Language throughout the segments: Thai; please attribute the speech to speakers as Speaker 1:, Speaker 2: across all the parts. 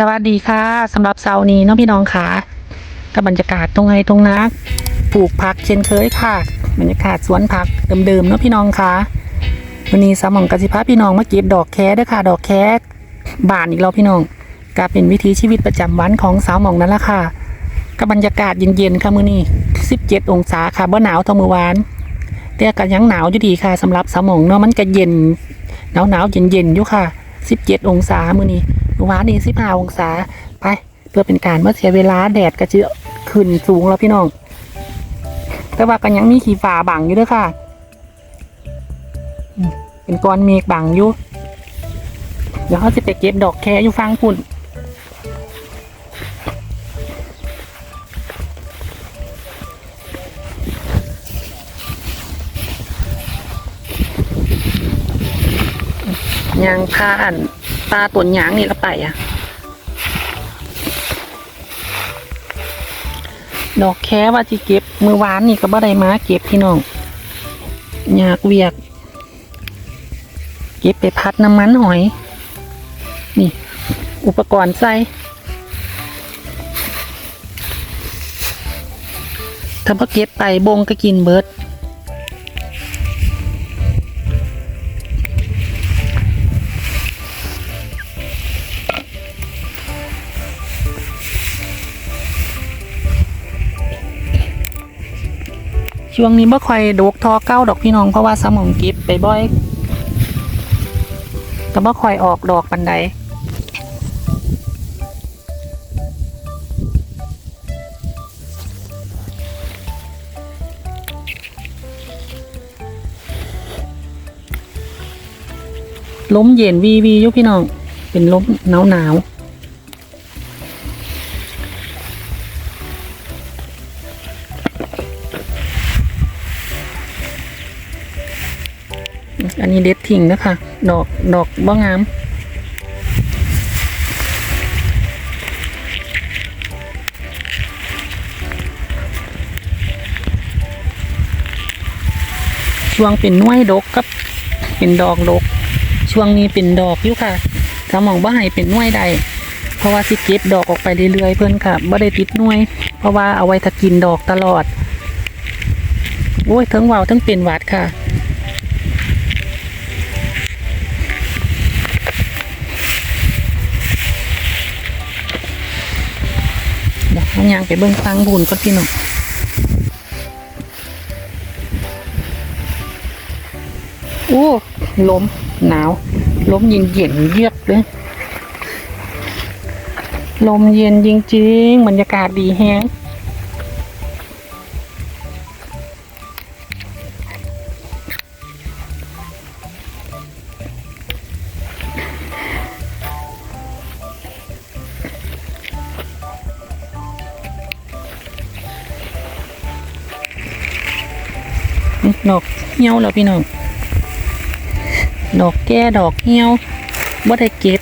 Speaker 1: สวัสดีค่ะสำหรับเสาร์นี้น้องพี่น้องค่ะกับบรรยากาศตรงไห้ตรงนักปลูกผักเช่นเคยค่ะ บรรยากาศสวนผักเดิมๆเนาะพี่น้องค่ะวันนี้สามหมองกสิภาพี่น้องมาเก็บดอกแคเด้วยค่ะ ดอกแคบานอีกแล้วพี่น้องก็เป็นวิถีชีวิตประจำวันของสาวหมองนั่นละค่ะกับบรรยากาศเย็นๆค่ะมื้อนี้ 17 องศาค่ะบ่หนาวเท่ามื้อวานแต่ก็ยังหนาวอยู่ดีค่ะสำหรับสาวหมองเนาะมันก็เย็นหนาวๆเย็นๆอยู่ค่ะ 17 องศามื้อนี้ เมื่อวานนี้สิบห้าองศา ไป เพื่อเป็นการเมื่อเสียเวลาแดดก็จะขึ้นสูงแล้วพี่น้อง แต่ว่ากันยังมีขีฟ้าบังอยู่ด้วยค่ะ เป็นก้อนเมฆบังอยู่ เดี๋ยวเขาจะไปเก็บดอกแคอยู่ฟังพุ่นยางพาอั นตาตุนยางนี่ละไปอะ ดอกแค่ว่าที่เก็บ มือวานนี่ก็บ่ได้มาเก็บพี่น้องอยากเวียก เก็บไปพัดน้ำมันหอย นี่ อุปกรณ์ใส่ถ้าพอเก็บไปบงก็กินเบิด ช่วงนี้บ่ค่อยดกทอเก้าดอกพี่น้องเพราะว่าสมองก็บไปบ่อยก็บ่ค่อยออกดอกปันใดล้มเย็นวีวีอยู่พี่น้อง เป็นล้มหนาวหนาว ทิ้งนะคะดอกดอกบ้างามช่วงเป็นน้วยดกกับเป็นดอกดก ช่วงนี้เป็นดอกอยู่ค่ะสมองบ่ให้เป็นน้วยใดเพราะว่าสิเก็บดอกออกไปเรื่อยๆเพื่อนค่ะบ่ได้ติดน้วย เพราะว่าเอาไว้ถ้ากินดอกตลอดโอ้ยทั้งวาวทั้งเป็นหวัดค่ะ เดี๋ยวเอางไปเบิ้งตังบุญก็พี่น้องโอ้ล้มหนาวล้มเย็นเย็นเยือกเลยลมเย็นจริง ๆ บรรยากาศดีแฮง ดอกเหี่ยวแล้วพี่น้อง ดอกแก่ดอกเหี่ยวบ่ได้เก็บ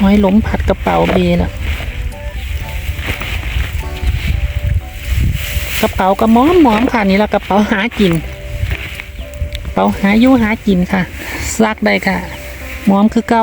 Speaker 1: หอยล้มผัดกระเป๋าเบแล้วกระเป๋าก็ม้อมมอมค่ะนี่ละกระเป๋าหากินกระเป๋าหาอยู่หากินค่ะซักได้ค่ะมอมคือเก้า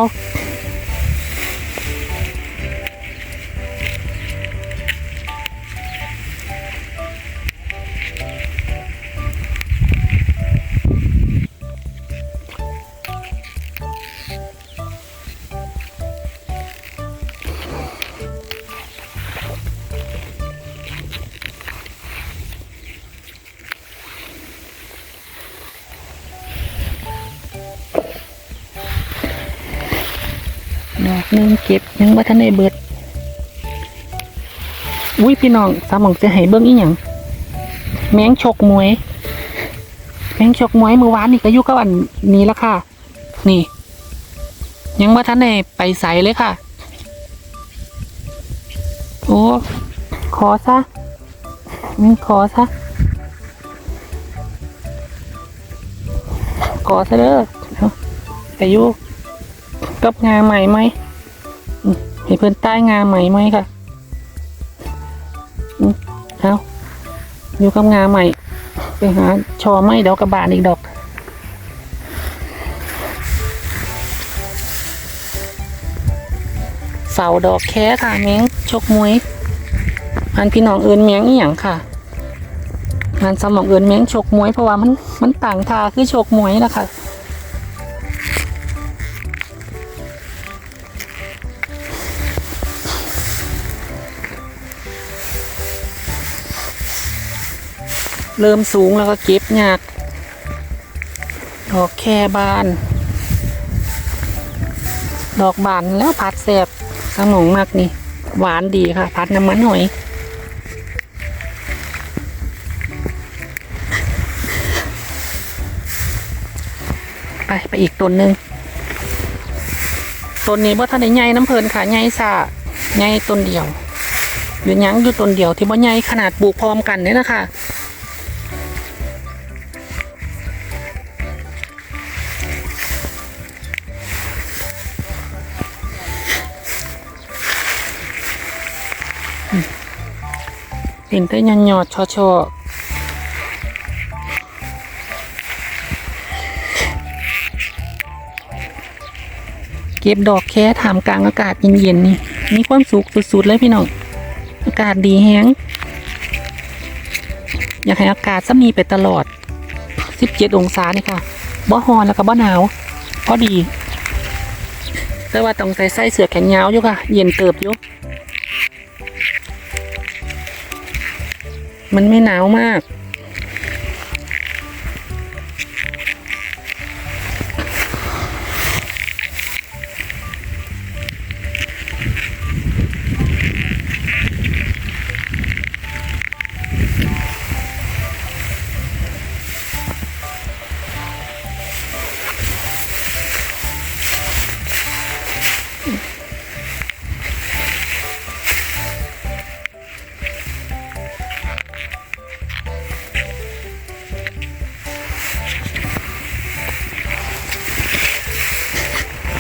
Speaker 1: หนึ่งเก็บยังว่าทันได้เบิด อุ้ยพี่น้องสามองจะให้เบิ้งอีหยังแมงฉกมวย แมงฉกมวยเมื่อวานนี่ก็อยู่กับอันนี้ละค่ะ นี่ ยังว่าทันได้ไปใส่เลยค่ะ โอ้ขอซะอืมขอซะขอซะเด้ออาไปอยู่กับงานใหม่ไหม ให้เพื่อนใต้งาใหม่ไหมค่ะเอาอยู่กับงาใหม่ไปหาชอไม่ดี๋ยวกระบาลอีกดอกเสาดอกแค่ค่ะแมงชกมวยอันพี่น้องเอินแมงอีหยังค่ะงานสมองเอินแมงชกมวยเพราะว่ามันมันต่างทาคือชกมวยนะคะ เริ่มสูงแล้วก็เก็บยากดอกแค่บาน ดอกบานแล้วผัดแสบสมองมากนี่ หวานดีค่ะ ผัดน้ำมันหอย ไปไปอีกต้นหนึ่งต้นนี้ว่าท่านใหญ่น้ำเพลินค่ะใหญ่สะใหญ่ต้นเดียวอยู่ยังอยู่ต้นเดียวที่บ่ใหญ่ขนาดปลูกพร้อมกันเนี่ยนะคะ เห็นแต่ยันยอดชอชอเก็บดอกแค่ถามกลางอากาศเย็นๆนี่ มีความสุขสุดๆเลยพี่น้อง อากาศดีแฮงอยากให้อากาศจะมีไปตลอด 17 องศานี่ค่ะ บ่ฮอนแล้วก็บ่หนาวพอดี แต่ว่าต้องใส่ใส่เสื้อแขนยาวอยู่ค่ะ เย็นเติบอยู่ มันไม่หนาวมาก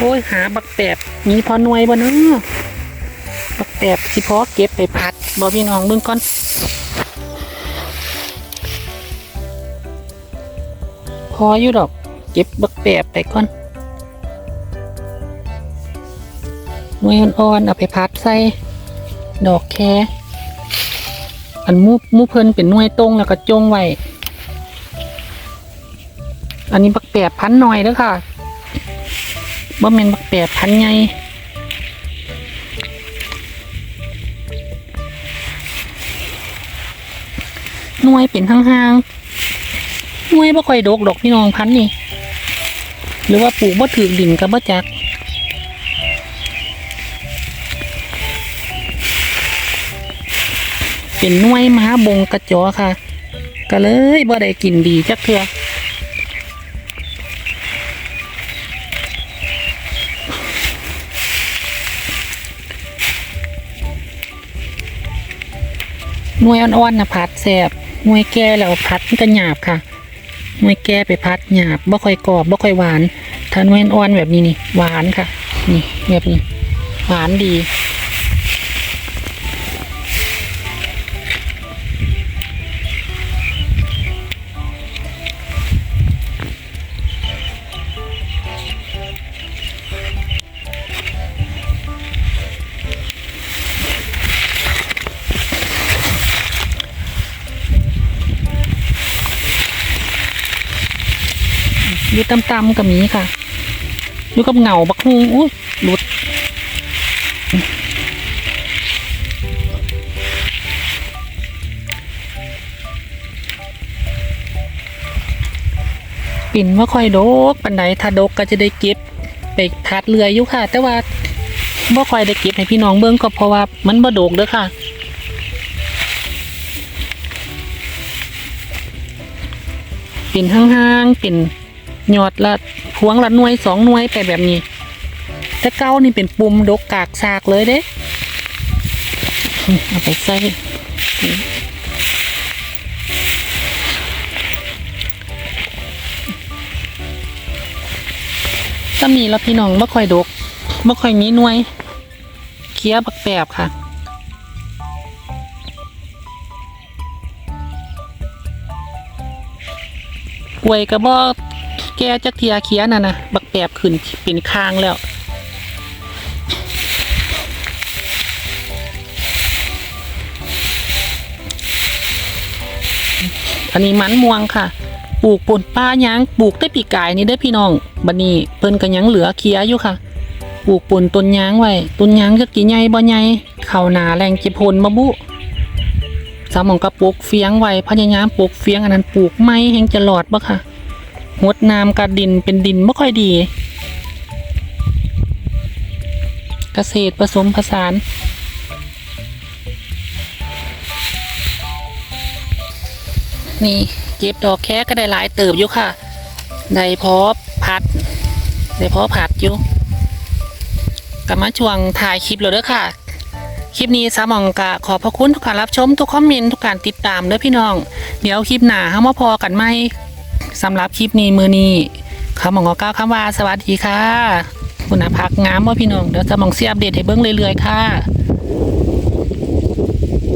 Speaker 1: โอ้ยหาบักแปบมีพอหน่วยบ่เนาะบักแปบสิพอเก็บไปพัดบอพี่น้องเบิ่งก่อนพออยู่ดอก เก็บบักแปบไปก่อนหน่วยอ่อนๆเอาไปพัดใส่ดอกแคอันมูมูเพิ่นเป็นหน่วยตรงแล้วก็จงไว้อันนี้บักแปบพันหน่อยเด้อค่ะ บ่แม่นบักแปดพันไงหน่วยเป็นห่างๆหน่วยบ่ค่อยดกดอกพี่น้องพันนี่ หรือว่าปลูกบ่ถือดินกับบ่จักเป็นหน่วยมหาบงกระจอค่ะ ก็เลยบ่ได้กินดีจักเทื่อ หน่วยอ่อนๆนะพัดแสบหน่วยแก่แล้วพัดมันก็หยาบค่ะหน่วยแก่ไปพัดหยาบบ่ค่อยกรอบบ่ค่อยหวานถ้าหน่วยอ่อนแบบนี้นี่หวานค่ะ นี่แบบนี้หวานดี อยู่ต่ำๆกับมีค่ะ อยู่กับเหงาบักฮุงอุ้ยหลุดปิ่นว่าค่อยดกปันไดถ้าดกก็จะได้เก็บไปพัดเรืออยู่ค่ะ แต่ว่าบ่ค่อยได้เก็บให้พี่น้องเบิ่งก็เพราะว่ามันบ่ดกเด้อค่ะเป็นห้างๆเป็น หยอดละพวงละหน่วยสองหน่วยไปแบบนี้ แต่เก้านี่เป็นปุ่มดกกากซากเลยเด้อเอาไปใส่ก็มีแล้วพี่น้องไม่ค่อยดกไม่ค่อยมีหน่วยเคี้ยบักแปบค่ะป่วยกระบอก กจักเทียเคียน่ะนะบักแปบขึ้นเป็นคางแล้วอันนี้มันม่วงค่ะ ปลูกปนป้ายังปลูกได้ปีกายนี่ได้พี่น้องบัดนี้เพิ่นก็ยังเหลือเคียอยู่ค่ะ ปลูกปนต้นยางไว้ต้นยางจะกี่ใหญ่บ่ใหญ่เข้าหนาแรงเก็บผลมาบุสามองกระปลูกเฟียงไว้พยายามปลูกเฟียงอันนั้นปลูกไม้แห่งจะหลอดบ่ค่ะ งดน้ำกระดินเป็นดินไม่ค่อยดี เกษตรผสมผสานนี่เก็บดอกแค่ก็ได้หลายเติบอยู่ค่ะ ได้พอพัด ได้พอผัดอยู่กลับมาช่วงถ่ายคลิปแล้วเด้อค่ะ คลิปนี้สามองกะขอบพระคุณทุกการรับชม ทุกคอมเมนต์ทุกการติดตามเด้อพี่น้อง เดี๋ยวคลิปหน้าเฮามาพอกันไหม สำหรับคลิปนี้มือนี้ขามองก็กล่าวคำว่าสวัสดีค่ะ คุณอาพักงามว่าพี่น้องเดี๋ยวจะมองเสียอัปเดตให้เบิ้งเรื่อยๆค่ะ